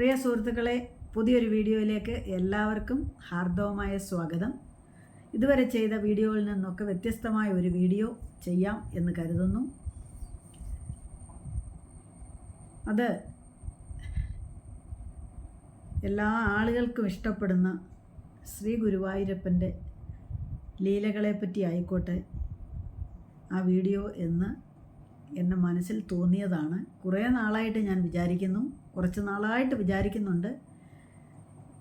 പ്രിയ സുഹൃത്തുക്കളെ പുതിയൊരു വീഡിയോയിലേക്ക് എല്ലാവർക്കും ഹാർദവമായ സ്വാഗതം. ഇതുവരെ ചെയ്ത വീഡിയോയിൽ നിന്നൊക്കെ വ്യത്യസ്തമായ ഒരു വീഡിയോ ചെയ്യാം എന്ന് കരുതുന്നു. അത് എല്ലാ ആളുകൾക്കും ഇഷ്ടപ്പെടുന്ന ശ്രീ ഗുരുവായൂരപ്പന്റെ ലീലകളെപ്പറ്റി ആയിക്കോട്ടെ. ആ വീഡിയോ എന്ന് എന്റെ മനസ്സിൽ തോന്നിയതാണ്. കുറേ നാളായിട്ട് ഞാൻ വിചാരിക്കുന്നു കുറച്ച് നാളായിട്ട് വിചാരിക്കുന്നുണ്ട്.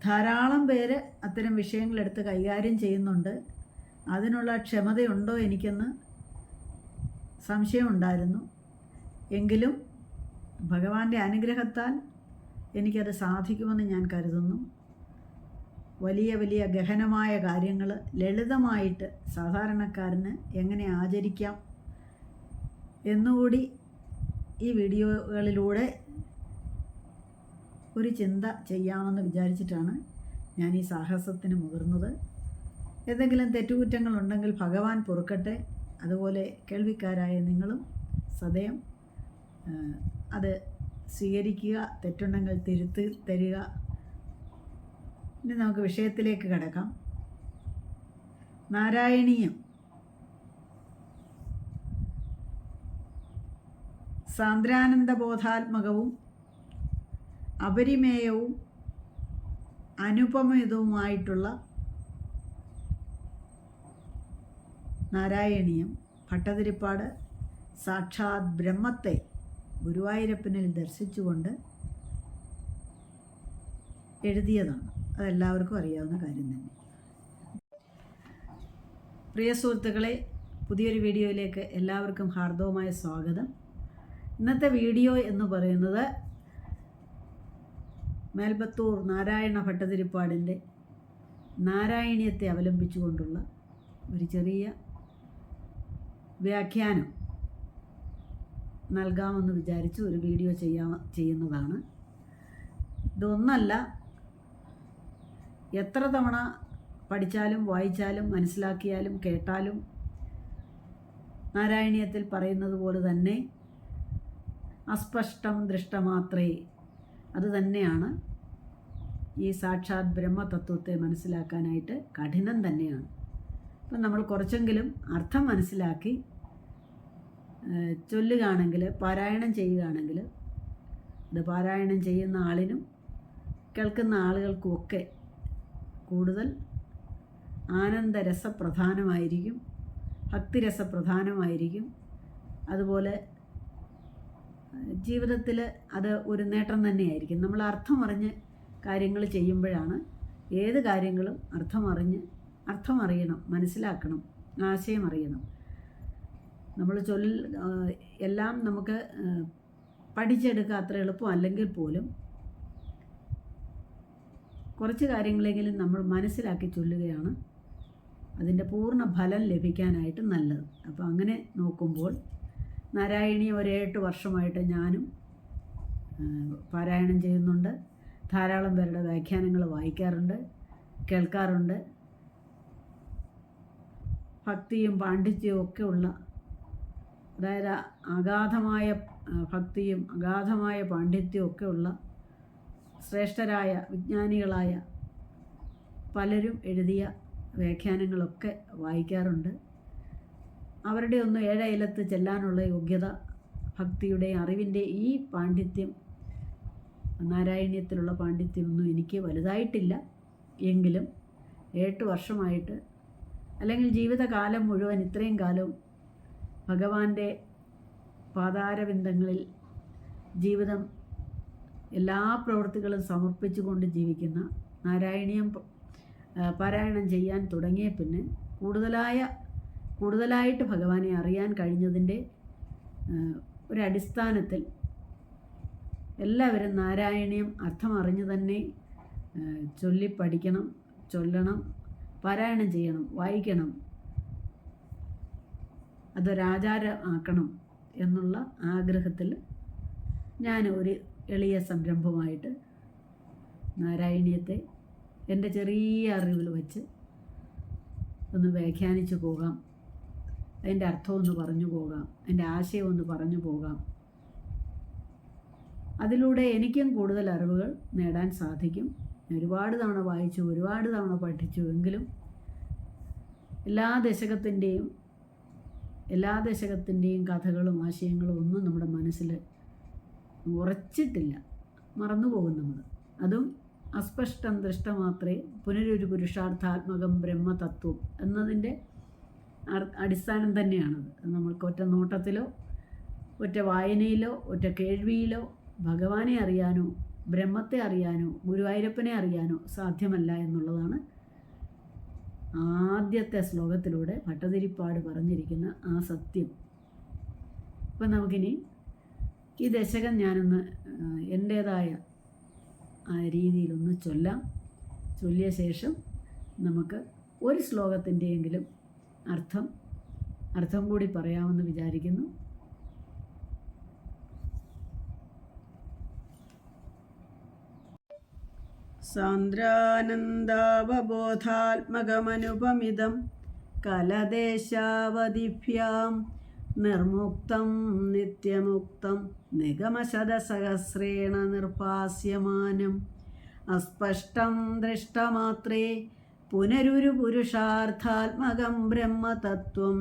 ധാരാളം പേര് അത്തരം വിഷയങ്ങളെടുത്ത് കൈകാര്യം ചെയ്യുന്നുണ്ട്. അതിനുള്ള ക്ഷമതയുണ്ടോ എനിക്കെന്ന് സംശയമുണ്ടായിരുന്നു. എങ്കിലും ഭഗവാന്റെ അനുഗ്രഹത്താൽ എനിക്കത് സാധിക്കുമെന്ന് ഞാൻ കരുതുന്നു. വലിയ വലിയ ഗഹനമായ കാര്യങ്ങൾ ലളിതമായിട്ട് സാധാരണക്കാരന് എങ്ങനെ ആചരിക്കാം എന്നുകൂടി ഈ വീഡിയോകളിലൂടെ ഒരു ചിന്ത ചെയ്യാമെന്ന് വിചാരിച്ചിട്ടാണ് ഞാൻ ഈ സാഹസത്തിന് മുതിർന്നത്. എന്തെങ്കിലും തെറ്റുകുറ്റങ്ങളുണ്ടെങ്കിൽ ഭഗവാൻ പൊറുക്കട്ടെ. അതുപോലെ കേൾവിക്കാരായ നിങ്ങളും സദയം അത് സ്വീകരിക്കുക തെറ്റുണ്ടെങ്കിൽ തിരുത്തി തരിക. ഇനി നമുക്ക് വിഷയത്തിലേക്ക് കിടക്കാം. നാരായണീയം. സാന്ദ്രാനന്ദബോധാത്മകവും അപരിമേയവും അനുപമിതവുമായിട്ടുള്ള നാരായണീയം ഭട്ടതിരിപ്പാട് സാക്ഷാത് ബ്രഹ്മത്തെ ഗുരുവായൂരപ്പനിൽ ദർശിച്ചുകൊണ്ട് എഴുതിയതാണ്. അതെല്ലാവർക്കും അറിയാവുന്ന കാര്യം തന്നെ. പ്രിയ സുഹൃത്തുക്കളെ പുതിയൊരു വീഡിയോയിലേക്ക് എല്ലാവർക്കും ഹാർദവമായ സ്വാഗതം. ഇന്നത്തെ വീഡിയോ എന്ന് പറയുന്നത് മേൽബത്തൂർ നാരായണ ഭട്ടതിരിപ്പാടിന്റെ നാരായണീയത്തെ അവലംബിച്ചുകൊണ്ടുള്ള ഒരു ചെറിയ വ്യാഖ്യാനം നൽകാമെന്ന് വിചാരിച്ച് ഒരു വീഡിയോ ചെയ്യാ ചെയ്യുന്നതാണ്. ഇതൊന്നല്ല എത്ര തവണ പഠിച്ചാലും വായിച്ചാലും മനസ്സിലാക്കിയാലും കേട്ടാലും നാരായണീയത്തിൽ പറയുന്നത് പോലെ തന്നെ അസ്പഷ്ടം ദൃഷ്ടമാത്രേ അത് തന്നെയാണ് ഈ സാക്ഷാത് ബ്രഹ്മതത്വത്തെ മനസ്സിലാക്കാനായിട്ട് കഠിനം തന്നെയാണ്. അപ്പം നമ്മൾ കുറച്ചെങ്കിലും അർത്ഥം മനസ്സിലാക്കി ചൊല്ലുകയാണെങ്കിൽ പാരായണം ചെയ്യുകയാണെങ്കിൽ ഇത് പാരായണം ചെയ്യുന്ന ആളിനും കേൾക്കുന്ന ആളുകൾക്കുമൊക്കെ കൂടുതൽ ആനന്ദരസപ്രധാനമായിരിക്കും ഭക്തിരസപ്രധാനമായിരിക്കും. അതുപോലെ ജീവിതത്തിൽ അത് ഒരു നേട്ടം തന്നെയായിരിക്കും. നമ്മൾ അർത്ഥമറിഞ്ഞ് കാര്യങ്ങൾ ചെയ്യുമ്പോഴാണ് ഏത് കാര്യങ്ങളും അർത്ഥമറിഞ്ഞ് അർത്ഥമറിയണം മനസ്സിലാക്കണം ആശയം അറിയണം. നമ്മൾ ചൊല്ല എല്ലാം നമുക്ക് പഠിച്ചെടുക്കുക അത്ര എളുപ്പം അല്ലെങ്കിൽ പോലും കുറച്ച് കാര്യങ്ങളെങ്കിലും നമ്മൾ മനസ്സിലാക്കി ചൊല്ലുകയാണ് അതിന്റെ പൂർണ ഫലം ലഭിക്കാനായിട്ട് നല്ലത്. അപ്പോൾ അങ്ങനെ നോക്കുമ്പോൾ നാരായണീയ ഒരേട്ട് വർഷമായിട്ട് ഞാനും പാരായണം ചെയ്യുന്നുണ്ട്. ധാരാളം പേരുടെ വ്യാഖ്യാനങ്ങൾ വായിക്കാറുണ്ട് കേൾക്കാറുണ്ട്. ഭക്തിയും പാണ്ഡിത്യവും ഒക്കെ ഉള്ള അതായത് അഗാധമായ ഭക്തിയും അഗാധമായ പാണ്ഡിത്യവും ഒക്കെ ഉള്ള ശ്രേഷ്ഠരായ വിജ്ഞാനികളായ പലരും എഴുതിയ വ്യാഖ്യാനങ്ങളൊക്കെ വായിക്കാറുണ്ട്. അവരുടെ ഒന്നും ഏഴയിലത്ത് ചെല്ലാനുള്ള യോഗ്യത ഭക്തിയുടെ അറിവിന്റെ ഈ പാണ്ഡിത്യം നാരായണീയത്തിലുള്ള പാണ്ഡിത്യമൊന്നും എനിക്ക് വലുതായിട്ടില്ല. എങ്കിലും എട്ട് വർഷമായിട്ട് അല്ലെങ്കിൽ ജീവിതകാലം മുഴുവൻ ഇത്രയും കാലം ഭഗവാന്റെ പാതാരവിന്ദങ്ങളിൽ ജീവിതം എല്ലാ പ്രവൃത്തികളും സമർപ്പിച്ചുകൊണ്ട് ജീവിക്കുന്ന നാരായണീയം പാരായണം ചെയ്യാൻ തുടങ്ങിയ പിന്നെ കൂടുതലായ കൂടുതലായിട്ട് ഭഗവാനെ അറിയാൻ കഴിഞ്ഞതിന്റെ ഒരടിസ്ഥാനത്തിൽ എല്ലാവരും നാരായണീയം അർത്ഥം അറിഞ്ഞു തന്നെ ചൊല്ലിപ്പഠിക്കണം ചൊല്ലി പഠിക്കണം ചൊല്ലണം പാരായണം ചെയ്യണം വായിക്കണം അതൊരാചാരമാക്കണം എന്നുള്ള ആഗ്രഹത്തിൽ ഞാൻ ഒരു എളിയ സംരംഭമായിട്ട് നാരായണീയത്തെ എന്റെ ചെറിയ അറിവിൽ വച്ച് ഒന്ന് വ്യാഖ്യാനിച്ചു പോകാം. അതിന്റെ അർത്ഥം ഒന്ന് പറഞ്ഞു പോകാം. അതിന്റെ ആശയം ഒന്ന് പറഞ്ഞു പോകാം. അതിലൂടെ എനിക്കും കൂടുതൽ അറിവുകൾ നേടാൻ സാധിക്കും. ഒരുപാട് തവണ വായിച്ചു ഒരുപാട് തവണ പഠിച്ചു എങ്കിലും എല്ലാ ദശകത്തിന്റെയും എല്ലാ ദശകത്തിന്റെയും കഥകളും ആശയങ്ങളും ഒന്നും നമ്മുടെ മനസ്സിൽ ഉറച്ചിട്ടില്ല. മറന്നു പോകും നമ്മൾ. അതും അസ്പഷ്ടം ദൃഷ്ടമാത്രേ പുനരൊരു പുരുഷാർത്ഥാത്മകം ബ്രഹ്മതത്വം എന്നതിന്റെ അടിസ്ഥാനം തന്നെയാണത്. നമ്മൾക്ക് ഒറ്റ നോട്ടത്തിലോ ഒറ്റ വായനയിലോ ഒറ്റ കേൾവിയിലോ ഭഗവാനെ അറിയാനോ ബ്രഹ്മത്തെ അറിയാനോ ഗുരുവായൂരപ്പനെ അറിയാനോ സാധ്യമല്ല എന്നുള്ളതാണ് ആദ്യത്തെ ശ്ലോകത്തിലൂടെ ഭട്ടതിരിപ്പാട് പറഞ്ഞിരിക്കുന്ന ആ സത്യം. അപ്പം നമുക്കിനി ഈ ദശകം ഞാനൊന്ന് എന്റേതായ രീതിയിലൊന്ന് ചൊല്ലാം. ചൊല്ലിയ ശേഷം നമുക്ക് ഒരു ശ്ലോകത്തിന്റെയെങ്കിലും അർത്ഥം അർത്ഥം കൂടി പറയാമെന്ന് വിചാരിക്കുന്നു. സാന്ദ്രാനന്ദാവബോധാത്മകമനുപമിതം കലദേശാവതിഭ്യാം നിർമുക്തം നിത്യമുക്തം നിഗമശതസഹസ്രേണ നിർപ്പാസ്യമാനം അസ്പഷ്ടം ദൃഷ്ടമാത്രേ പുനരുരു പുരുഷാർത്ഥാത്മകം ബ്രഹ്മതത്വം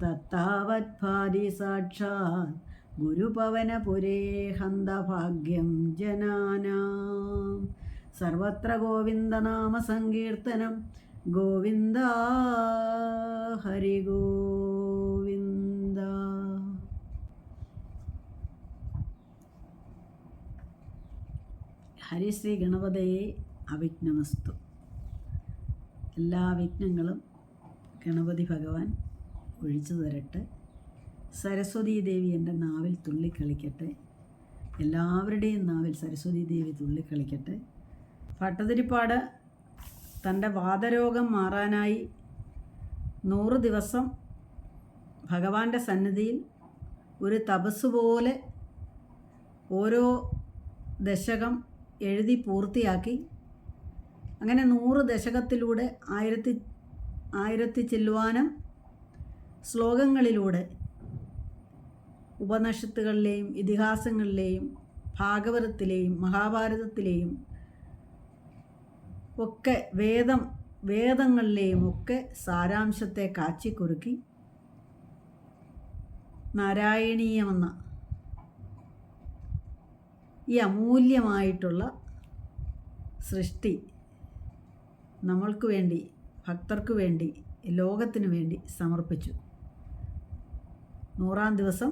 തത്താവത്ഭാതി സാക്ഷാത് ഗുരുപവനപുരേ ഹന്തഭാഗ്യം ജനാനാം. സർവത്ര ഗോവിന്ദനാമ സങ്കീർത്തനം ഗോവിന്ദ ഹരി ഗോവിന്ദ. ഹരിശ്രീ ഗണപതയെ അവിഘ്നമസ്തു. എല്ലാ വിഘ്നങ്ങളും ഗണപതി ഭഗവാൻ ഒഴിച്ചു തരട്ടെ. സരസ്വതീ ദേവി എന്റെ നാവിൽ തുള്ളിക്കളിക്കട്ടെ. എല്ലാവരുടെയും നാവിൽ സരസ്വതീ ദേവി തുള്ളിക്കളിക്കട്ടെ. ഭട്ടതിരിപ്പാട് തന്റെ വാദരോഗം മാറാനായി നൂറ് ദിവസം ഭഗവാന്റെ സന്നിധിയിൽ ഒരു തപസ് പോലെ ഓരോ ദശകം എഴുതി പൂർത്തിയാക്കി അങ്ങനെ നൂറ് ദശകത്തിലൂടെ ആയിരത്തി ആയിരത്തി ചെല്ലുവാനം ശ്ലോകങ്ങളിലൂടെ ഉപനിഷത്തുകളിലെയും ഇതിഹാസങ്ങളിലെയും ഭാഗവതത്തിലെയും മഹാഭാരതത്തിലെയും ഒക്കെ വേദം വേദങ്ങളിലെയും ഒക്കെ സാരാംശത്തെ കാച്ചിക്കുറുക്കി നാരായണീയമെന്ന ഈ അമൂല്യമായിട്ടുള്ള സൃഷ്ടി നമ്മൾക്ക് വേണ്ടി ഭക്തർക്ക് വേണ്ടി ലോകത്തിന് വേണ്ടി സമർപ്പിച്ചു. നൂറാം ദിവസം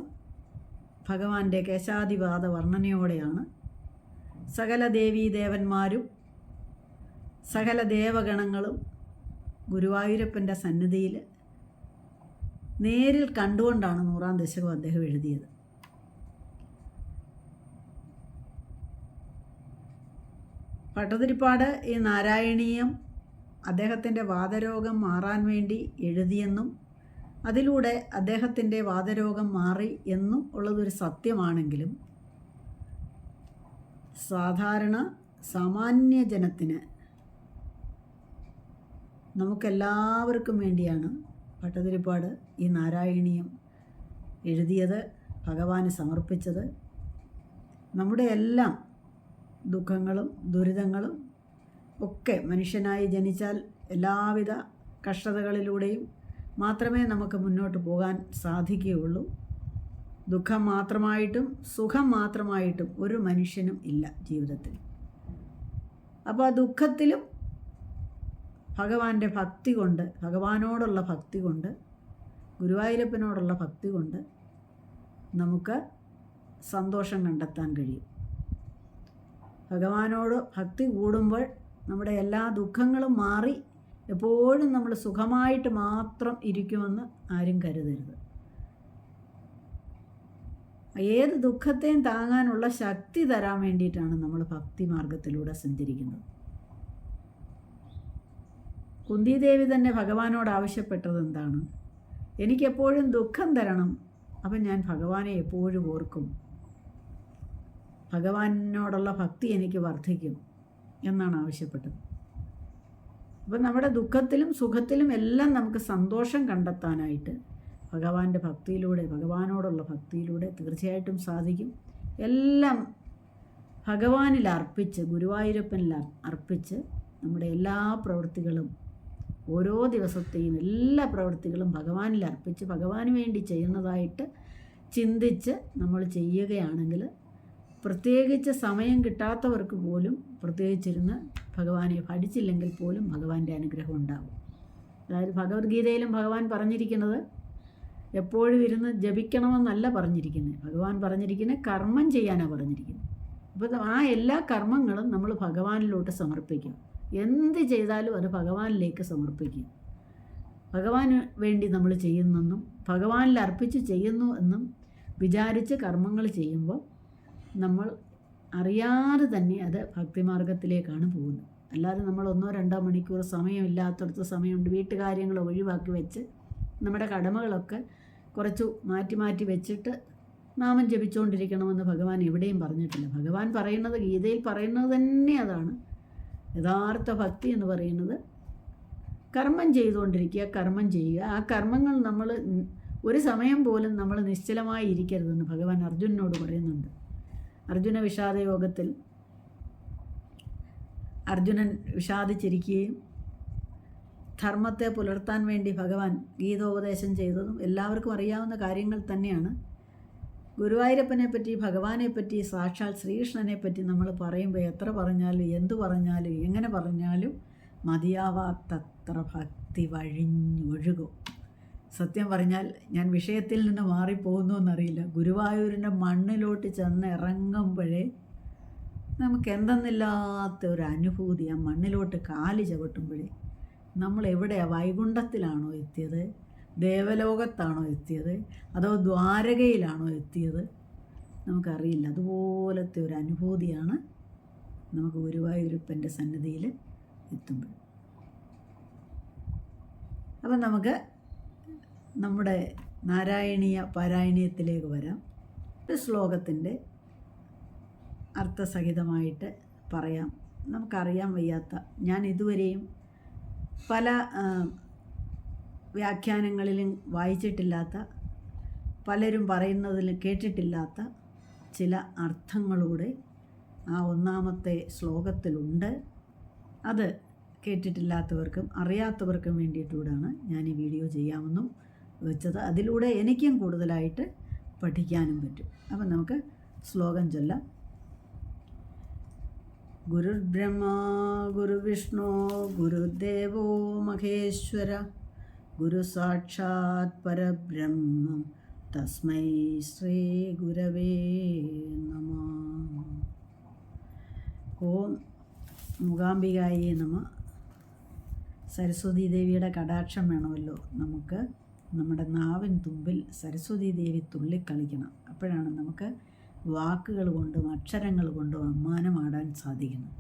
ഭഗവാന്റെ കേശാധിപാത വർണനയോടെയാണ് സകല ദേവീദേവന്മാരും സകല ദേവഗണങ്ങളും ഗുരുവായൂരപ്പന്റെ സന്നിധിയിൽ നേരിൽ കണ്ടുകൊണ്ടാണ് നൂറാം ദശകം അദ്ദേഹം എഴുതിയത്. പട്ടതിരിപ്പാട് ഈ നാരായണീയം അദ്ദേഹത്തിന്റെ വാതരോഗം മാറാൻ വേണ്ടി എഴുതിയെന്നും അതിലൂടെ അദ്ദേഹത്തിന്റെ വാതരോഗം മാറി എന്നും ഉള്ളതൊരു സത്യമാണെങ്കിലും സാധാരണ സാമാന്യ ജനത്തിന് നമുക്കെല്ലാവർക്കും വേണ്ടിയാണ് പട്ടതിരിപ്പാട് ഈ നാരായണീയം എഴുതിയത് ഭഗവാന് സമർപ്പിച്ചത്. നമ്മുടെ എല്ലാം ദുഃഖങ്ങളും ദുരിതങ്ങളും ഒക്കെ മനുഷ്യനായി ജനിച്ചാൽ എല്ലാവിധ കഷ്ടതകളിലൂടെയും മാത്രമേ നമുക്ക് മുന്നോട്ട് പോകാൻ സാധിക്കുകയുള്ളൂ. ദുഃഖം മാത്രമായിട്ടും സുഖം മാത്രമായിട്ടും ഒരു മനുഷ്യനും ഇല്ല ജീവിതത്തിൽ. അപ്പോൾ ആ ദുഃഖത്തിലും ഭഗവാന്റെ ഭക്തി കൊണ്ട് ഭഗവാനോടുള്ള ഭക്തി കൊണ്ട് ഗുരുവായൂരപ്പനോടുള്ള ഭക്തി കൊണ്ട് നമുക്ക് സന്തോഷം കണ്ടെത്താൻ കഴിയും. ഭഗവാനോട് ഭക്തി കൂടുമ്പോൾ നമ്മുടെ എല്ലാ ദുഃഖങ്ങളും മാറി എപ്പോഴും നമ്മൾ സുഖമായിട്ട് മാത്രം ഇരിക്കുമെന്ന് ആരും കരുതരുത്. ഏത് ദുഃഖത്തെയും താങ്ങാനുള്ള ശക്തി തരാൻ വേണ്ടിയിട്ടാണ് നമ്മൾ ഭക്തി മാർഗത്തിലൂടെ സഞ്ചരിക്കുന്നത്. കുന്തിദേവി തന്നെ ഭഗവാനോട് ആവശ്യപ്പെട്ടത് എന്താണ്? എനിക്കെപ്പോഴും ദുഃഖം തരണം. അപ്പം ഞാൻ ഭഗവാനെ എപ്പോഴും ഓർക്കും. ഭഗവാനോടുള്ള ഭക്തി എനിക്ക് വർദ്ധിക്കും. എന്നാണ് ആവശ്യപ്പെട്ടത്. അപ്പം നമ്മുടെ ദുഃഖത്തിലും സുഖത്തിലും എല്ലാം നമുക്ക് സന്തോഷം കണ്ടെത്താനായിട്ട് ഭഗവാന്റെ ഭക്തിയിലൂടെ ഭഗവാനോടുള്ള ഭക്തിയിലൂടെ തീർച്ചയായിട്ടും സാധിക്കും. എല്ലാം ഭഗവാനിൽ അർപ്പിച്ച് ഗുരുവായൂരപ്പനിൽ അർപ്പിച്ച് നമ്മുടെ എല്ലാ പ്രവൃത്തികളും ഓരോ ദിവസത്തെയും എല്ലാ പ്രവൃത്തികളും ഭഗവാനിൽ അർപ്പിച്ച് ഭഗവാന് വേണ്ടി ചെയ്യുന്നതായിട്ട് ചിന്തിച്ച് നമ്മൾ ചെയ്യുകയാണെങ്കിൽ പ്രത്യേകിച്ച് സമയം കിട്ടാത്തവർക്ക് പോലും പ്രത്യേകിച്ചിരുന്ന് ഭഗവാനെ പഠിച്ചില്ലെങ്കിൽ പോലും ഭഗവാന്റെ അനുഗ്രഹം ഉണ്ടാകും അതായത് ഭഗവത്ഗീതയിലും ഭഗവാൻ പറഞ്ഞിരിക്കുന്നത് എപ്പോഴും ഇരുന്ന് ജപിക്കണമെന്നല്ല പറഞ്ഞിരിക്കുന്നത്. ഭഗവാൻ പറഞ്ഞിരിക്കുന്നത് കർമ്മം ചെയ്യാനാണ് പറഞ്ഞിരിക്കുന്നത്. അപ്പോൾ ആ എല്ലാ കർമ്മങ്ങളും നമ്മൾ ഭഗവാനിലോട്ട് സമർപ്പിക്കും. എന്ത് ചെയ്താലും അത് ഭഗവാനിലേക്ക് സമർപ്പിക്കും. ഭഗവാന് വേണ്ടി നമ്മൾ ചെയ്യുന്നെന്നും ഭഗവാനിൽ അർപ്പിച്ച് ചെയ്യുന്നു എന്നും വിചാരിച്ച് കർമ്മങ്ങൾ ചെയ്യുമ്പോൾ നമ്മൾ അറിയാതെ തന്നെ അത് ഭക്തിമാർഗത്തിലേക്കാണ് പോകുന്നത്. അല്ലാതെ നമ്മൾ ഒന്നോ രണ്ടോ മണിക്കൂർ സമയമില്ലാത്തടത്ത് സമയമുണ്ട്. വീട്ടുകാര്യങ്ങൾ ഒഴിവാക്കി വെച്ച് നമ്മുടെ കടമകളൊക്കെ കുറച്ചു മാറ്റി മാറ്റി വെച്ചിട്ട് നാമം ജപിച്ചുകൊണ്ടിരിക്കണമെന്ന് ഭഗവാൻ എവിടെയും പറഞ്ഞിട്ടില്ല. ഭഗവാൻ പറയുന്നത് ഗീതയിൽ പറയുന്നത് തന്നെ അതാണ്. യഥാർത്ഥ ഭക്തി എന്ന് പറയുന്നത് കർമ്മം ചെയ്തുകൊണ്ടിരിക്കുക കർമ്മം ചെയ്യുക. ആ കർമ്മങ്ങൾ നമ്മൾ ഒരു സമയം പോലും നമ്മൾ നിശ്ചലമായി ഇരിക്കരുതെന്ന് ഭഗവാൻ അർജുനനോട് പറയുന്നുണ്ട്. അർജുന വിഷാദ യോഗത്തിൽ അർജുനൻ വിഷാദിച്ചിരിക്കുകയും ധർമ്മത്തെ പുലർത്താൻ വേണ്ടി ഭഗവാൻ ഗീതോപദേശം ചെയ്തതും എല്ലാവർക്കും അറിയാവുന്ന കാര്യങ്ങൾ തന്നെയാണ്. ഗുരുവായൂരപ്പനെ ഭഗവാനെപ്പറ്റി ഭഗവാനെ പറ്റി സാക്ഷാൽ ശ്രീകൃഷ്ണനെ പറ്റി നമ്മൾ പറയുമ്പോൾ എത്ര പറഞ്ഞാലും എന്തു പറഞ്ഞാലും എങ്ങനെ പറഞ്ഞാലും മതിയാവാത്തത്ര ഭക്തി വഴിഞ്ഞൊഴുകും. സത്യം പറഞ്ഞാൽ ഞാൻ വിഷയത്തിൽ നിന്ന് മാറിപ്പോകുന്നു എന്നറിയില്ല. ഗുരുവായൂരിന്റെ മണ്ണിലോട്ട് ചെന്ന് ഇറങ്ങുമ്പോഴേ നമുക്ക് എന്തെന്നില്ലാത്ത ഒരു അനുഭൂതി ആ മണ്ണിലോട്ട് കാൽ ചവിട്ടുമ്പോഴേ നമ്മൾ എവിടെയാണ് വൈകുണ്ഠത്തിലാണോ എത്തിയത്? ദേവലോകത്താണോ എത്തിയത്? അതോ ദ്വാരകയിലാണോ എത്തിയത്? നമുക്കറിയില്ല. അതുപോലത്തെ ഒരു അനുഭൂതിയാണ് നമുക്ക് ഗുരുവായൂരപ്പന്റെ സന്നിധിയിൽ എത്തുമ്പോൾ. അപ്പം നമുക്ക് നമ്മുടെ നാരായണീയ പാരായണീയത്തിലേക്ക് വരാം. ഒരു ശ്ലോകത്തിന്റെ അർത്ഥസഹിതമായിട്ട് പറയാം. നമുക്കറിയാൻ വയ്യാത്ത ഞാൻ ഇതുവരെയും പല വ്യാഖ്യാനങ്ങളിലും വായിച്ചിട്ടില്ലാത്ത പലരും പറയുന്നതിൽ കേട്ടിട്ടില്ലാത്ത ചില അർത്ഥങ്ങളൂടെ ആ ഒന്നാമത്തെ ശ്ലോകത്തിലുണ്ട്. അത് കേട്ടിട്ടില്ലാത്തവർക്കും അറിയാത്തവർക്കും വേണ്ടിയിട്ടൂടാണ് ഞാൻ ഈ വീഡിയോ ചെയ്യാമെന്നും വെച്ചത്. അതിലൂടെ എനിക്കും കൂടുതലായിട്ട് പഠിക്കാനും പറ്റും. അപ്പം നമുക്ക് ശ്ലോകം ചൊല്ലാം. ഗുരുർബ്രഹ്മ ഗുരുവിഷ്ണു ഗുരുദേവോ മഹേശ്വര ഗുരു സാക്ഷാത് പരബ്രഹ്മം തസ്മൈ ശ്രീ ഗുരവേ നമ. ഓം മൂകാംബികായേ നമ. സരസ്വതി ദേവിയുടെ കടാക്ഷം വേണമല്ലോ നമുക്ക്. നമ്മുടെ നാവിൻ തുമ്പിൽ സരസ്വതി ദേവി തുള്ളിക്കളിക്കണം. അപ്പോഴാണ് നമുക്ക് വാക്കുകൾ കൊണ്ടും അക്ഷരങ്ങൾ കൊണ്ടും അമ്മാനമാടാൻ സാധിക്കുന്നത്.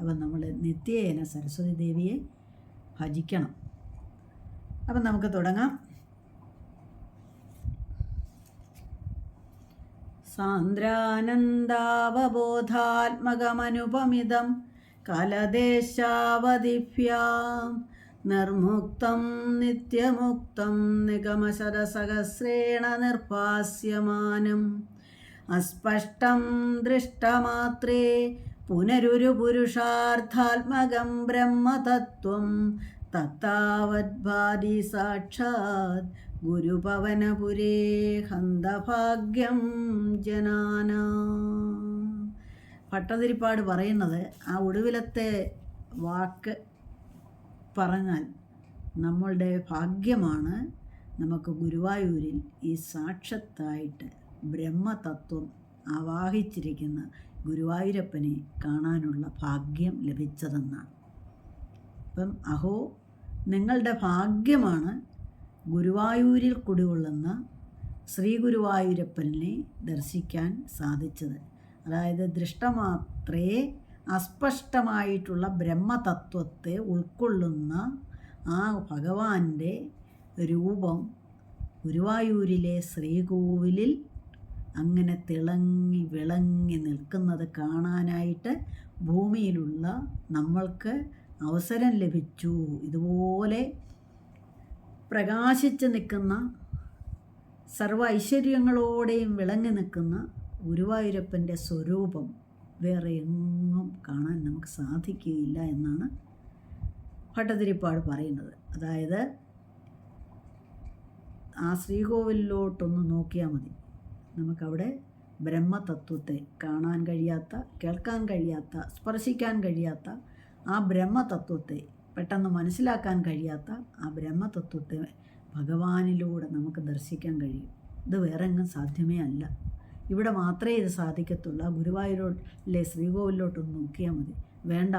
അപ്പം നമ്മൾ നിത്യേന സരസ്വതി ദേവിയെ ഭജിക്കണം. അപ്പം നമുക്ക് തുടങ്ങാം. സാന്ദ്രാനന്ദാവബോധാത്മകമനുപമിതം കലദേശാവദിഭ്യാം നിർമുക്തം നിത്യമുക്തം നിഗമശരസഹസ്രേണ നിർഭാസ്യമാനം. അസ്പഷ്ടം ദൃഷ്ടമാത്രേ പുനരുരു പുരുഷാർത്ഥാത്മകം ബ്രഹ്മതത്വം തത്താവദ്ഭാതി സാക്ഷാത് ഗുരുപവനപുരേ ഹന്തഭാഗ്യം ജനാന. ഭട്ടതിരിപ്പാട് പറയുന്നത് ആ ഒടുവിലത്തെ വാക്ക് പറഞ്ഞാൽ നമ്മളുടെ ഭാഗ്യമാണ് നമുക്ക് ഗുരുവായൂരിൽ ഈ സാക്ഷത്തായിട്ട് ബ്രഹ്മതത്വം ആവാഹിച്ചിരിക്കുന്ന ഗുരുവായൂരപ്പനെ കാണാനുള്ള ഭാഗ്യം ലഭിച്ചതെന്നാണ്. അപ്പം അഹോ നിങ്ങളുടെ ഭാഗ്യമാണ് ഗുരുവായൂരിൽ കുടികൊള്ളുന്ന ശ്രീ ഗുരുവായൂരപ്പനെ ദർശിക്കാൻ സാധിച്ചത്. അതായത് ദൃഷ്ടമാത്രേ അസ്പഷ്ടമായിട്ടുള്ള ബ്രഹ്മതത്വത്തെ ഉൾക്കൊള്ളുന്ന ആ ഭഗവാന്റെ രൂപം ഗുരുവായൂരിലെ ശ്രീകോവിലിൽ അങ്ങനെ തിളങ്ങി വിളങ്ങി നിൽക്കുന്നത് കാണാനായിട്ട് ഭൂമിയിലുള്ള നമ്മൾക്ക് അവസരം ലഭിച്ചു. ഇതുപോലെ പ്രകാശിച്ച് നിൽക്കുന്ന സർവ ഐശ്വര്യങ്ങളോടെയും വിളങ്ങി നിൽക്കുന്ന ഗുരുവായൂരപ്പന്റെ സ്വരൂപം വേറെ എങ്ങും കാണാൻ നമുക്ക് സാധിക്കുകയില്ല എന്നാണ് ഭട്ടതിരിപ്പാട് പറയുന്നത്. അതായത് ആ ശ്രീകോവിലോട്ടൊന്ന് നോക്കിയാൽ മതി. നമുക്കവിടെ ബ്രഹ്മതത്വത്തെ കാണാൻ കഴിയാത്ത കേൾക്കാൻ കഴിയാത്ത സ്പർശിക്കാൻ കഴിയാത്ത ആ ബ്രഹ്മതത്വത്തെ പെട്ടെന്ന് മനസ്സിലാക്കാൻ കഴിയാത്ത ആ ബ്രഹ്മതത്വത്തെ ഭഗവാനിലൂടെ നമുക്ക് ദർശിക്കാൻ കഴിയും. ഇത് വേറെ എങ്ങും സാധ്യമേ അല്ല. ഇവിടെ മാത്രമേ ഇത് സാധിക്കത്തുള്ളൂ. ആ ഗുരുവായൂരിലെ ശ്രീകോവിലോട്ടൊന്ന് നോക്കിയാൽ മതി. വേണ്ട.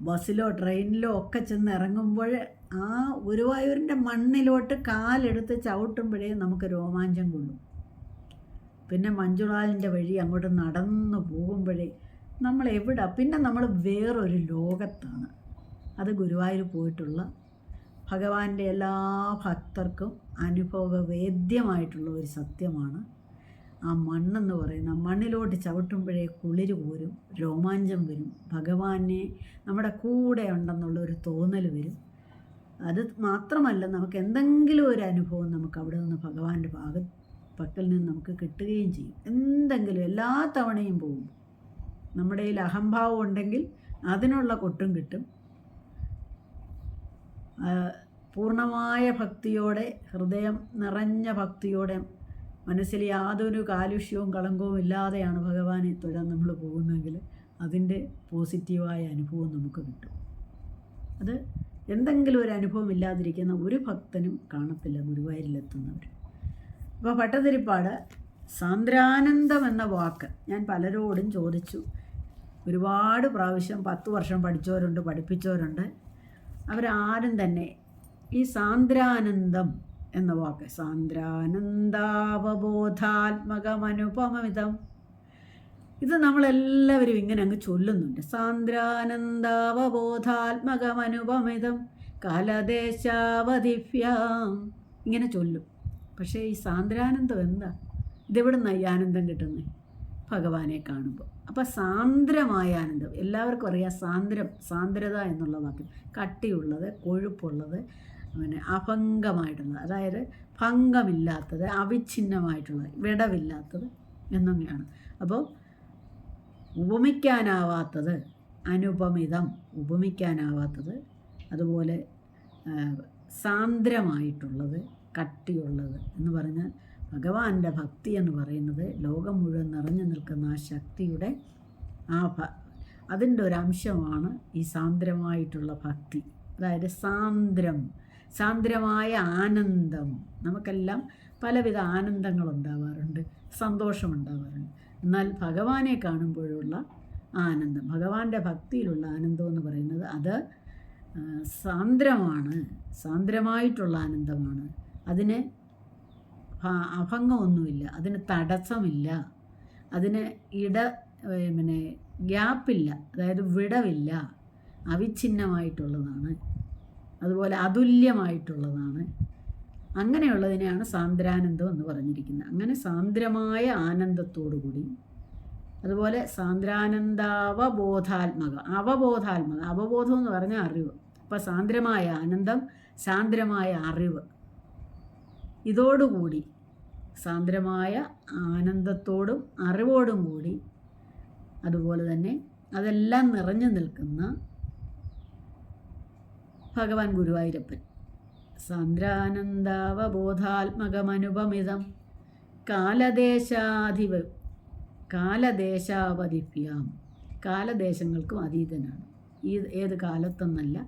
ബസ്സിലോ ട്രെയിനിലോ ഒക്കെ ചെന്ന് ഇറങ്ങുമ്പോൾ ആ ഗുരുവായൂരിന്റെ മണ്ണിലോട്ട് കാലെടുത്ത് ചവിട്ടുമ്പോഴേ നമുക്ക് രോമാഞ്ചം കൊള്ളും. പിന്നെ മഞ്ജുളാലിന്റെ വഴി അങ്ങോട്ട് നടന്നു പോകുമ്പോഴേ നമ്മൾ എവിടെ? പിന്നെ നമ്മൾ വേറൊരു ലോകത്താണ്. അത് ഗുരുവായൂർ പോയിട്ടുള്ള ഭഗവാന്റെ എല്ലാ ഭക്തർക്കും അനുഭവവേദ്യമായിട്ടുള്ള ഒരു സത്യമാണ്. ആ മണ്ണെന്ന് പറയുന്ന മണ്ണിലോട്ട് ചവിട്ടുമ്പോഴേ കുളിര് പോരും രോമാഞ്ചം വരും. ഭഗവാനെ നമ്മുടെ കൂടെ ഉണ്ടെന്നുള്ള ഒരു തോന്നൽ വരും. അത് മാത്രമല്ല നമുക്ക് എന്തെങ്കിലും ഒരു അനുഭവം നമുക്ക് അവിടെ നിന്ന് ഭഗവാന്റെ ഭാഗ പക്കൽ നിന്ന് നമുക്ക് കിട്ടുകയും ചെയ്യും. എന്തെങ്കിലും എല്ലാ തവണയും പോകും. നമ്മുടെ കയ്യിൽ അഹംഭാവം ഉണ്ടെങ്കിൽ അതിനുള്ള കൊട്ടും കിട്ടും. പൂർണമായ ഭക്തിയോടെ ഹൃദയം നിറഞ്ഞ ഭക്തിയോടെ മനസ്സിൽ യാതൊരു കാലുഷ്യവും കളങ്കവും ഇല്ലാതെയാണ് ഭഗവാനെ തൊഴാൻ നമ്മൾ പോകുന്നതെങ്കിൽ അതിന്റെ പോസിറ്റീവായ അനുഭവം നമുക്ക് കിട്ടും. അത് എന്തെങ്കിലും ഒരു അനുഭവം ഇല്ലാതിരിക്കുന്ന ഒരു ഭക്തനും കാണത്തില്ല ഗുരുവായൂരിലെത്തുന്നവർ. അപ്പോൾ ഭട്ടതിരിപ്പാട് സാന്ദ്രാനന്ദം എന്ന വാക്ക് ഞാൻ പലരോടും ചോദിച്ചു. ഒരുപാട് പ്രാവശ്യം പത്ത് വർഷം പഠിച്ചവരുണ്ട് പഠിപ്പിച്ചവരുണ്ട്. അവരാരും തന്നെ ഈ സാന്ദ്രാനന്ദം എന്ന വാക്ക്. സാന്ദ്രാനന്ദാവബോധാത്മകമനുപമിതം ഇത് നമ്മളെല്ലാവരും ഇങ്ങനെ അങ്ങ് ചൊല്ലുന്നുണ്ട്. സാന്ദ്രാനന്ദാവബോധാത്മകമനുപമിതം കാലദേശാവധിഭ്യാം. ഇങ്ങനെ ചൊല്ലും. പക്ഷേ ഈ സാന്ദ്രാനന്ദം എന്താ? ഇതെവിടെ ഈ ആനന്ദം കിട്ടുന്നത് ഭഗവാനെ കാണുമ്പോൾ. അപ്പോൾ സാന്ദ്രമായ ആനന്ദം. എല്ലാവർക്കും അറിയാം സാന്ദ്രം സാന്ദ്രത എന്നുള്ള വാക്ക്. കട്ടിയുള്ളത് കൊഴുപ്പുള്ളത് പിന്നെ അഭംഗമായിട്ടുള്ളത് അതായത് ഭംഗമില്ലാത്തത് അവിഛിന്നമായിട്ടുള്ളത് വിടവില്ലാത്തത് എന്നൊക്കെയാണ്. അപ്പോൾ ഉപമിക്കാനാവാത്തത് അനുപമിതം ഉപമിക്കാനാവാത്തത് അതുപോലെ സാന്ദ്രമായിട്ടുള്ളത് കട്ടിയുള്ളത് എന്ന് പറഞ്ഞാൽ ഭഗവാന്റെ ഭക്തി എന്ന് പറയുന്നത് ലോകം മുഴുവൻ നിറഞ്ഞു നിൽക്കുന്ന ആ ശക്തിയുടെ ആ ഭ അതിന്റെ ഒരു അംശമാണ് ഈ സാന്ദ്രമായിട്ടുള്ള ഭക്തി. അതായത് സാന്ദ്രം സാന്ദ്രമായ ആനന്ദം. നമുക്കെല്ലാം പലവിധ ആനന്ദങ്ങൾ ഉണ്ടാവാറുണ്ട് സന്തോഷമുണ്ടാവാറുണ്ട്. എന്നാൽ ഭഗവാനെ കാണുമ്പോഴുള്ള ആനന്ദം ഭഗവാന്റെ ഭക്തിയിലുള്ള ആനന്ദം എന്ന് പറയുന്നത് അത് സാന്ദ്രമാണ്. സാന്ദ്രമായിട്ടുള്ള ആനന്ദമാണ്. അതിന് അഭംഗമൊന്നുമില്ല. അതിന് തടസ്സമില്ല. അതിന് ഇട പിന്നെ ഗ്യാപ്പില്ല. അതായത് വിടവില്ല. അവിഛിന്നമായിട്ടുള്ളതാണ്. അതുപോലെ അതുല്യമായിട്ടുള്ളതാണ്. അങ്ങനെയുള്ളതിനെയാണ് സാന്ദ്രാനന്ദം എന്ന് പറഞ്ഞിരിക്കുന്നത്. അങ്ങനെ സാന്ദ്രമായ ആനന്ദത്തോടു കൂടി അതുപോലെ സാന്ദ്രാനന്ദാവബോധാത്മക അവബോധാത്മക അവബോധം എന്ന് പറഞ്ഞാൽ അറിവ്. അപ്പോൾ സാന്ദ്രമായ ആനന്ദം സാന്ദ്രമായ അറിവ്. ഇതോടുകൂടി സാന്ദ്രമായ ആനന്ദത്തോടും അറിവോടും കൂടി അതുപോലെ തന്നെ അതെല്ലാം നിറഞ്ഞു നിൽക്കുന്ന ഭഗവാൻ ഗുരുവായൂരപ്പൻ. സാന്ദ്രാനന്ദാവബോധാത്മകമനുപമിതം കാലദേശാധിപ കാലദേശാവധിഭ്യാം. കാലദേശങ്ങൾക്കും അതീതനാണ്. ഈ ഏത് കാലത്തെന്നല്ല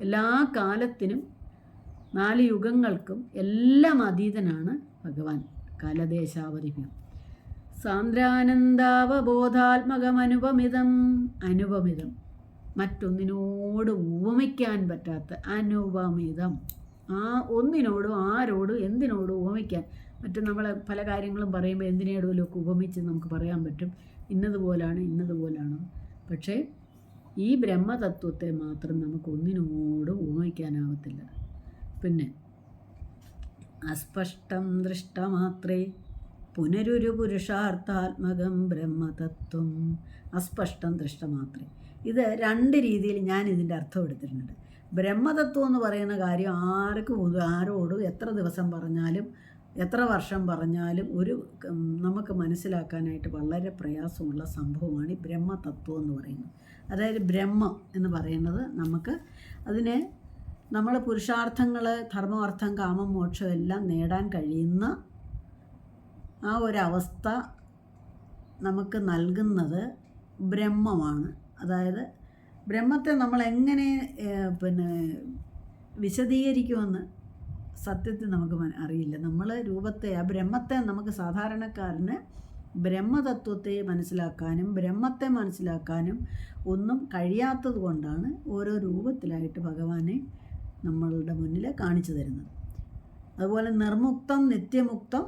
എല്ലാ കാലത്തിനും നാല് യുഗങ്ങൾക്കും എല്ലാം അതീതനാണ് ഭഗവാൻ കാലദേശാവധിഭ്യം. സാന്ദ്രാനന്ദാവബോധാത്മകമനുപമിതം. അനുപമിതം. മറ്റൊന്നിനോട് ഉപമിക്കാൻ പറ്റാത്ത അനുപമിതം. ആ ഒന്നിനോടും ആരോടും എന്തിനോടും ഉപമിക്കാൻ. മറ്റും നമ്മൾ പല കാര്യങ്ങളും പറയുമ്പോൾ എന്തിനേടുമൊക്കെ ഉപമിച്ച് നമുക്ക് പറയാൻ പറ്റും. ഇന്നതുപോലാണ് ഇന്നതുപോലാണ്. പക്ഷേ ഈ ബ്രഹ്മതത്വത്തെ മാത്രം നമുക്ക് ഒന്നിനോടും ഉപമിക്കാനാവത്തില്ല. പിന്നെ അസ്പഷ്ടം ദൃഷ്ടമാത്രേ. പുനരൊരു പുരുഷാർത്ഥാത്മകം ബ്രഹ്മതത്വം. അസ്പഷ്ടം ദൃഷ്ടമാത്രേ. ഇത് രണ്ട് രീതിയിൽ ഞാൻ ഇതിന്റെ അർത്ഥം എടുത്തിട്ടുണ്ട്. ബ്രഹ്മതത്വം എന്ന് പറയുന്ന കാര്യം ആർക്കും ആരോടും എത്ര ദിവസം പറഞ്ഞാലും എത്ര വർഷം പറഞ്ഞാലും ഒരു നമുക്ക് മനസ്സിലാക്കാനായിട്ട് വളരെ പ്രയാസമുള്ള സംഭവമാണ് ഈ ബ്രഹ്മതത്വം എന്ന് പറയുന്നത്. അതായത് ബ്രഹ്മം എന്ന് പറയുന്നത് നമുക്ക് അതിനെ നമ്മൾ പുരുഷാർത്ഥങ്ങൾ ധർമ്മാർത്ഥം കാമം മോക്ഷം എല്ലാം നേടാൻ കഴിയുന്ന ആ ഒരവസ്ഥ നമുക്ക് നൽകുന്നത് ബ്രഹ്മമാണ്. അതായത് ബ്രഹ്മത്തെ നമ്മൾ എങ്ങനെ പിന്നെ വിശദീകരിക്കുമെന്ന് സത്യത്തിൽ നമുക്ക് അറിയില്ല. നമ്മൾ രൂപത്തെ ആ ബ്രഹ്മത്തെ നമുക്ക് സാധാരണക്കാരന് ബ്രഹ്മതത്വത്തെ മനസ്സിലാക്കാനും ബ്രഹ്മത്തെ മനസ്സിലാക്കാനും ഒന്നും കഴിയാത്തത് കൊണ്ടാണ് ഓരോ രൂപത്തിലായിട്ട് ഭഗവാനെ നമ്മളുടെ മുന്നിൽ കാണിച്ചു തരുന്നത്. അതുപോലെ നിർമുക്തം നിത്യമുക്തം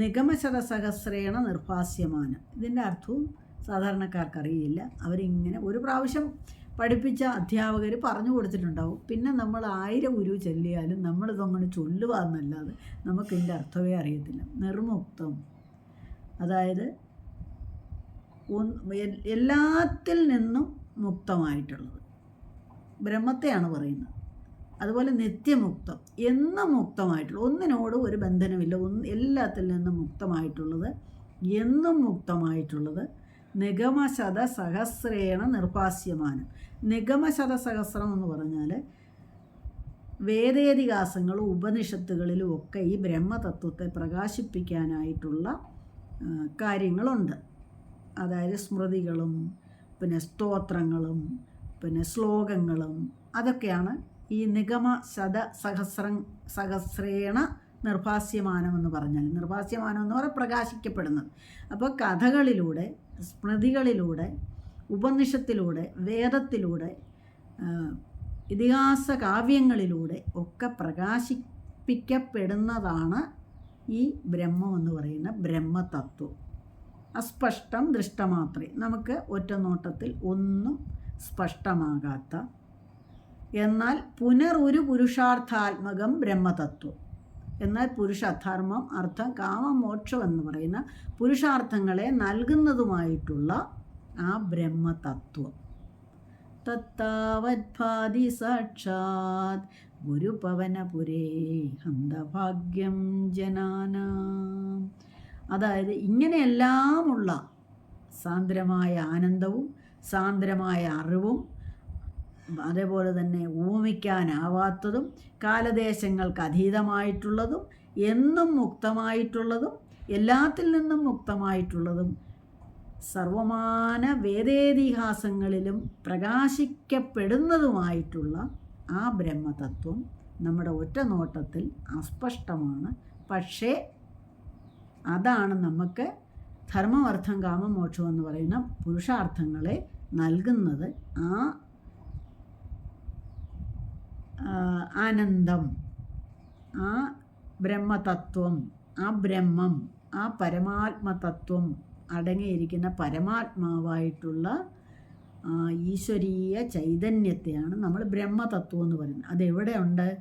നിഗമശതസഹസ്രേണ നിർഭാസ്യമാനം. ഇതിന്റെ അർത്ഥവും സാധാരണക്കാർക്കറിയില്ല. അവരിങ്ങനെ ഒരു പ്രാവശ്യം പഠിപ്പിച്ച അധ്യാപകർ പറഞ്ഞു കൊടുത്തിട്ടുണ്ടാവും. പിന്നെ നമ്മൾ ആയിരം ഉരു ചൊല്ലിയാലും നമ്മളിതങ്ങനെ ചൊല്ലുക എന്നല്ലാതെ നമുക്കിതിന്റെ അർത്ഥമേ അറിയത്തില്ല. നിർമുക്തം. അതായത് എല്ലാത്തിൽ നിന്നും മുക്തമായിട്ടുള്ളത്. ബ്രഹ്മത്തെയാണ് പറയുന്നത്. അതുപോലെ നിത്യമുക്തം. എന്നും മുക്തമായിട്ടുള്ള ഒന്നിനോടും ഒരു ബന്ധനമില്ല. ഒന്ന് എല്ലാത്തിൽ നിന്നും മുക്തമായിട്ടുള്ളത് എന്നും മുക്തമായിട്ടുള്ളത് നിഗമശത സഹസ്രേണ നിർഭാസ്യമാനം. നിഗമശത സഹസ്രം എന്ന് പറഞ്ഞാൽ വേദേതിഹാസങ്ങളും ഉപനിഷത്തുകളിലും ഒക്കെ ഈ ബ്രഹ്മതത്വത്തെ പ്രകാശിപ്പിക്കാനായിട്ടുള്ള കാര്യങ്ങളുണ്ട്. അതായത് സ്മൃതികളും പിന്നെ സ്തോത്രങ്ങളും പിന്നെ ശ്ലോകങ്ങളും അതൊക്കെയാണ് ഈ നിഗമ ശത സഹസ്രം സഹസ്രേണ നിർഭാസ്യമാനം എന്ന് പറഞ്ഞാൽ നിർഭാസ്യമാനം എന്ന് പറഞ്ഞാൽ പ്രകാശിക്കപ്പെടുന്നത്. അപ്പോൾ കഥകളിലൂടെ സ്മൃതികളിലൂടെ ഉപനിഷത്തിലൂടെ വേദത്തിലൂടെ ഇതിഹാസ കാവ്യങ്ങളിലൂടെ ഒക്കെ പ്രകാശിപ്പിക്കപ്പെടുന്നതാണ് ഈ ബ്രഹ്മം എന്ന് പറയുന്ന ബ്രഹ്മതത്വം. അസ്പഷ്ടം ദൃഷ്ടമാത്രേ. നമുക്ക് ഒറ്റനോട്ടത്തിൽ ഒന്നും സ്പഷ്ടമാകാത്ത. എന്നാൽ പുനർ ഒരു പുരുഷാർത്ഥാത്മകം ബ്രഹ്മതത്വം. എന്നാൽ പുരുഷധർമ്മം അർത്ഥം കാമമോക്ഷം എന്ന് പറയുന്ന പുരുഷാർത്ഥങ്ങളെ നൽകുന്നതുമായിട്ടുള്ള ആ ബ്രഹ്മതത്വം. തത്താവത്ഭാതി സാക്ഷാത് ഗുരുപവനപുരേ ഹന്തഭാഗ്യം ജനാന. അതായത് ഇങ്ങനെയെല്ലാമുള്ള സാന്ദ്രമായ ആനന്ദവും സാന്ദ്രമായ അറിവും അതേപോലെ തന്നെ ഊമിക്കാനാവാത്തതും കാലദേശങ്ങൾക്ക് അതീതമായിട്ടുള്ളതും എന്നും മുക്തമായിട്ടുള്ളതും എല്ലാത്തിൽ നിന്നും മുക്തമായിട്ടുള്ളതും സർവമാന വേദേതിഹാസങ്ങളിലും പ്രകാശിക്കപ്പെടുന്നതുമായിട്ടുള്ള ആ ബ്രഹ്മതത്വം നമ്മുടെ ഒറ്റ നോട്ടത്തിൽ അസ്പഷ്ടമാണ്. പക്ഷേ അതാണ് നമുക്ക് ധർമ്മമർത്ഥം കാമമോക്ഷം എന്ന് പറയുന്ന പുരുഷാർത്ഥങ്ങളെ നൽകുന്നത് ആ ആ, ആനന്ദം ആ ബ്രഹ്മതത്വം ആ ബ്രഹ്മം ആ പരമാത്മതത്വം അടങ്ങിയിരിക്കുന്ന പരമാത്മാവായിട്ടുള്ള ഈശ്വരീയ ചൈതന്യത്തെയാണ് നമ്മൾ ബ്രഹ്മതത്വം എന്ന് പറയുന്നത്. അതെവിടെയുണ്ട്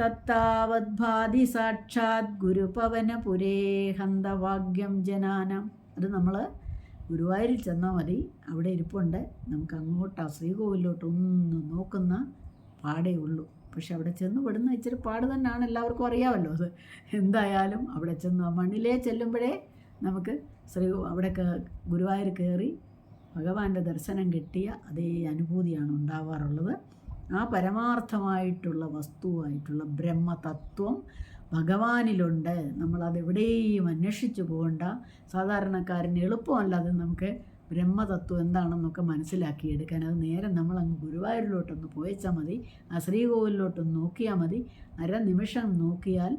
തത്താവദ്ഭാതി സാക്ഷാത് ഗുരുപവനപുരേ ഹന്തവാഗ്യം ജനാനം. അത് നമ്മൾ ഗുരുവായൂരിൽ ചെന്നാൽ മതി. അവിടെ ഇരിപ്പുണ്ട്. നമുക്ക് അങ്ങോട്ട് ആ ശ്രീകോവിലോട്ട് ഒന്ന് നോക്കുന്ന പാടേ ഉള്ളൂ. പക്ഷെ അവിടെ ചെന്ന് പെടുന്ന ഇച്ചിരി പാട് തന്നെയാണ് എല്ലാവർക്കും അറിയാമല്ലോ അത്. എന്തായാലും അവിടെ ചെന്ന് മണ്ണിലേ ചെല്ലുമ്പോഴേ നമുക്ക് ശ്രീ അവിടെ ഗുരുവായൂർ കയറി ഭഗവാന്റെ ദർശനം കിട്ടിയ അതേ അനുഭൂതിയാണ് ഉണ്ടാവാറുള്ളത്. ആ പരമാർത്ഥമായിട്ടുള്ള വസ്തുവായിട്ടുള്ള ബ്രഹ്മതത്വം ഭഗവാനിലുണ്ട്. നമ്മളതെവിടെയും അന്വേഷിച്ചു പോകണ്ട. സാധാരണക്കാരന് എളുപ്പമല്ല അത് നമുക്ക് ബ്രഹ്മതത്വം എന്താണെന്നൊക്കെ മനസ്സിലാക്കിയെടുക്കാൻ അത് നേരെ നമ്മൾ അങ്ങ് ഗുരുവായൂരിലോട്ടൊന്ന് പോയച്ചാൽ മതി ആ ശ്രീകോവിലോട്ടൊന്ന് നോക്കിയാൽ മതി. അരനിമിഷം നോക്കിയാൽ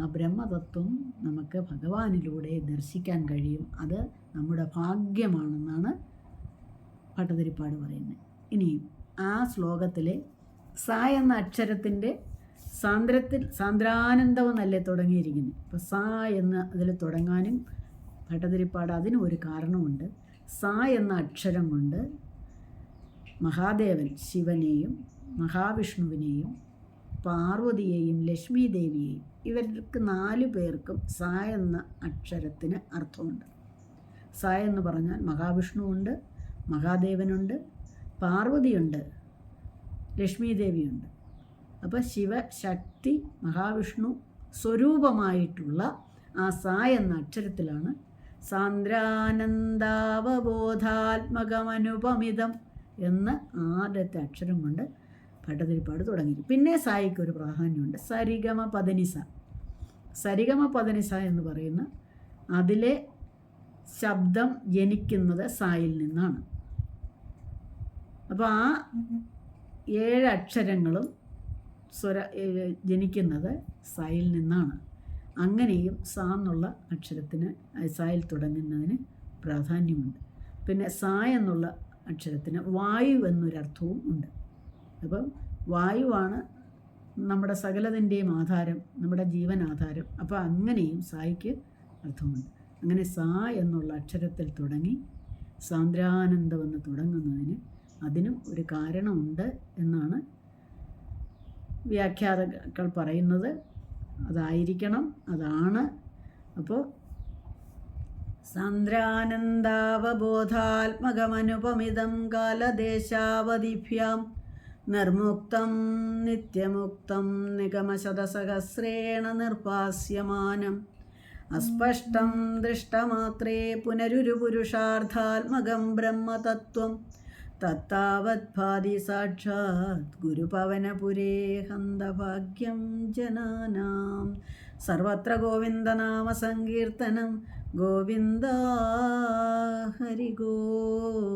ആ ബ്രഹ്മതത്വം നമുക്ക് ഭഗവാനിലൂടെ ദർശിക്കാൻ കഴിയും. അത് നമ്മുടെ ഭാഗ്യമാണെന്നാണ് ഭട്ടതിരിപ്പാട് പറയുന്നത്. ഇനിയും ആ ശ്ലോകത്തിലെ സ എന്ന അക്ഷരത്തിന്റെ സാന്ദ്രത്തിൽ സാന്ദ്രാനന്ദം എന്നല്ലേ തുടങ്ങിയിരിക്കുന്നത്? അപ്പോൾ സ എന്ന് അതിൽ തുടങ്ങാനും ഭട്ടതിരിപ്പാട് അതിനും ഒരു കാരണമുണ്ട്. സ എന്ന അക്ഷരം കൊണ്ട് മഹാദേവൻ ശിവനെയും മഹാവിഷ്ണുവിനെയും പാർവതിയെയും ലക്ഷ്മി ദേവിയെയും ഇവർക്ക് നാല് പേർക്കും സ എന്ന അക്ഷരത്തിന് അർത്ഥമുണ്ട്. സ എന്ന് പറഞ്ഞാൽ മഹാവിഷ്ണുവുണ്ട് മഹാദേവനുണ്ട് പാർവതിയുണ്ട് ലക്ഷ്മി ദേവിയുണ്ട് അപ്പോൾ ശിവശക്തി മഹാവിഷ്ണു സ്വരൂപമായിട്ടുള്ള ആ സ എന്ന അക്ഷരത്തിലാണ് സാന്ദ്രാനന്ദാവബോധാത്മകമനുപമിതം എന്ന് ആദ്യത്തെ അക്ഷരം കൊണ്ട് ഭട്ടതിരിപ്പാട് തുടങ്ങി പിന്നെ സായിക്ക് ഒരു പ്രാധാന്യമുണ്ട്. സരിഗമ പതനിസ. സരിഗമ പതനിസ എന്ന് പറയുന്ന അതിലെ ശബ്ദം ജനിക്കുന്നത് സായിൽ നിന്നാണ്. അപ്പോൾ ആ ഏഴ് അക്ഷരങ്ങളും സ്വര ജനിക്കുന്നത് സായിൽ നിന്നാണ്. അങ്ങനെയും സ എന്നുള്ള അക്ഷരത്തിന് സായിൽ തുടങ്ങുന്നതിന് പ്രാധാന്യമുണ്ട്. പിന്നെ സ എന്നുള്ള അക്ഷരത്തിന് വായു എന്നൊരർത്ഥവും ഉണ്ട്. അപ്പം വായുവാണ് നമ്മുടെ സകലതിന്റെയും ആധാരം നമ്മുടെ ജീവൻ ആധാരം അപ്പോൾ അങ്ങനെയും സായിക്ക് അർത്ഥമുണ്ട്. അങ്ങനെ സാ എന്നുള്ള അക്ഷരത്തിൽ തുടങ്ങി സാന്ദ്രാനന്ദമെന്ന് തുടങ്ങുന്നതിന് അതിനും ഒരു കാരണമുണ്ട് എന്നാണ് വ്യാഖ്യാതാക്കൾ പറയുന്നത്. അതായിരിക്കണം. അതാണ്. അപ്പോൾ സന്ദ്രാനന്ദാവബോധാത്മകമനുപമിതം കാലദേശാവധിഭ്യാം നിർമുക്തം നിത്യമുക്തം നിഗമശതസഹസ്രേണ നിർപ്പാസ്യമാനം അസ്പഷ്ടം ദൃഷ്ടമാത്രേ പുനരുരു പുരുഷാർത്ഥാത്മകം ബ്രഹ്മതത്വം തത്താവത്ഭാതി സാക്ഷാത് ഗുരുപവനപുരേ ഹന്തഭാഗ്യം ജനാനാം. സർവത്ര ഗോവിന്ദനാമ സങ്കീർത്തനം ഗോവിന്ദ ഹരി ഗോവിന്ദ.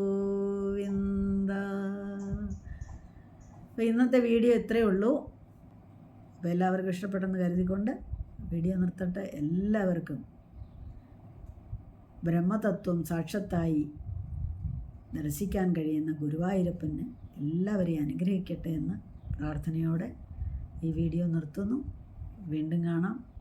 ഇന്നത്തെ വീഡിയോ ഇത്രയേ ഉള്ളൂ. അപ്പോൾ എല്ലാവർക്കും ഇഷ്ടപ്പെട്ടെന്ന് കരുതിക്കൊണ്ട് വീഡിയോ നിർത്തട്ടെ. എല്ലാവർക്കും ബ്രഹ്മതത്വം സാക്ഷാത്തായി ദർശിക്കാൻ കഴിയുന്ന ഗുരുവായൂരപ്പന് എല്ലാവരെയും അനുഗ്രഹിക്കട്ടെ എന്ന് പ്രാർത്ഥനയോടെ ഈ വീഡിയോ നിർത്തുന്നു. വീണ്ടും കാണാം.